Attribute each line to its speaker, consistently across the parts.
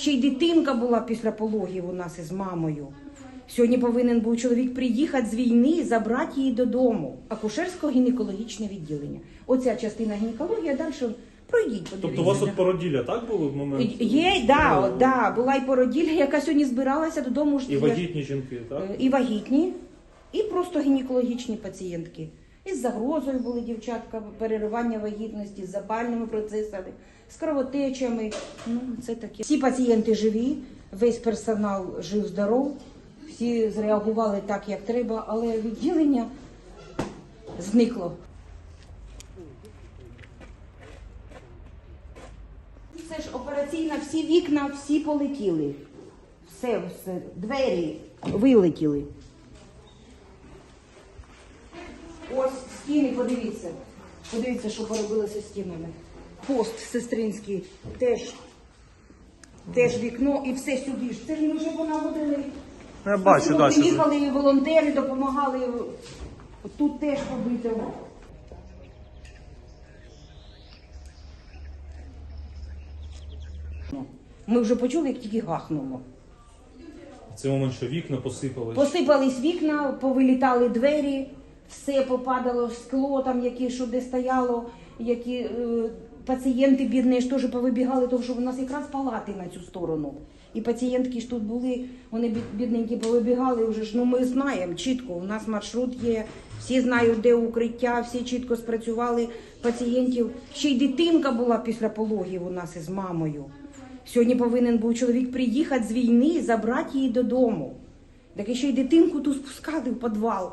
Speaker 1: Ще й дитинка була після пологів у нас із мамою. Сьогодні повинен був чоловік приїхати з війни забрати її додому. Акушерсько-гінекологічне відділення. Оця частина гінекології, а далі пройдіть.
Speaker 2: Тобто у вас
Speaker 1: подивіться.
Speaker 2: тут породілля, так було в момент?
Speaker 1: Є, да, да, була і породілля, яка сьогодні збиралася додому.
Speaker 2: І вагітні жінки, так?
Speaker 1: Е, і вагітні, і просто гінекологічні пацієнтки. Із загрозою були дівчатка, переривання вагітності, з запальними процесами, з кровотечами. Ну, це таке. Всі пацієнти живі, весь персонал жив-здоров, всі зреагували так, як треба, але відділення зникло. Це ж операційна, всі вікна, всі полетіли. Все, все, двері вилетіли. Ось стіни, подивіться. Подивіться, що поробилося з стінами. Пост сестринський теж, теж вікно і все сюди ж. Це ж ми вже понаводили.
Speaker 2: Я бачу, да, що
Speaker 1: Приїхали волонтери, допомагали. Тут теж побито. Ми вже почули, як тільки гахнуло.
Speaker 2: В цей момент, що вікна посипались.
Speaker 1: Посипались вікна, повилітали двері, все попадало скло, там які що де стояло, які е, пацієнти бідні ж теж повибігали, тому що в нас якраз палати на цю сторону. І пацієнтки ж тут були, вони бід- бідненькі повибігали вже ж. Ну ми знаємо чітко. У нас маршрут є, всі знають, де укриття, всі чітко спрацювали пацієнтів. Ще й дитинка була після пологів у нас із мамою. Сьогодні повинен був чоловік приїхати з війни забрати її додому. Так і ще й дитинку ту спускали в підвал.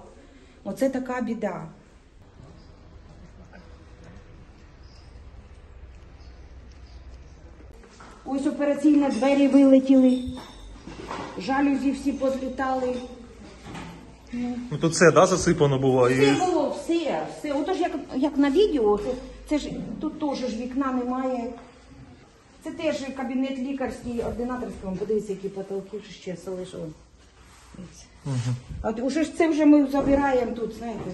Speaker 1: Оце така біда. Ось операційні двері вилетіли, жалюзі всі позлітали.
Speaker 2: Ну тут все, да, засипано було.
Speaker 1: Все було, все, все. Отож, як, як на відео, це, це ж тут теж ж вікна немає. Це теж кабінет лікарський, ординаторський. Подивіться, які потолки ще Дивіться. А от уже ж це вже ми забираємо тут, знаєте.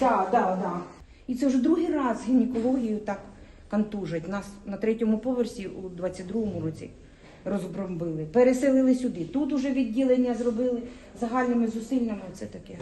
Speaker 1: Да, да, да. І це вже другий раз гінекологію так контужать. Нас на третьому поверсі у 22-му році розбомбили. Переселили сюди. Тут уже відділення зробили загальними зусиллями. Це таке.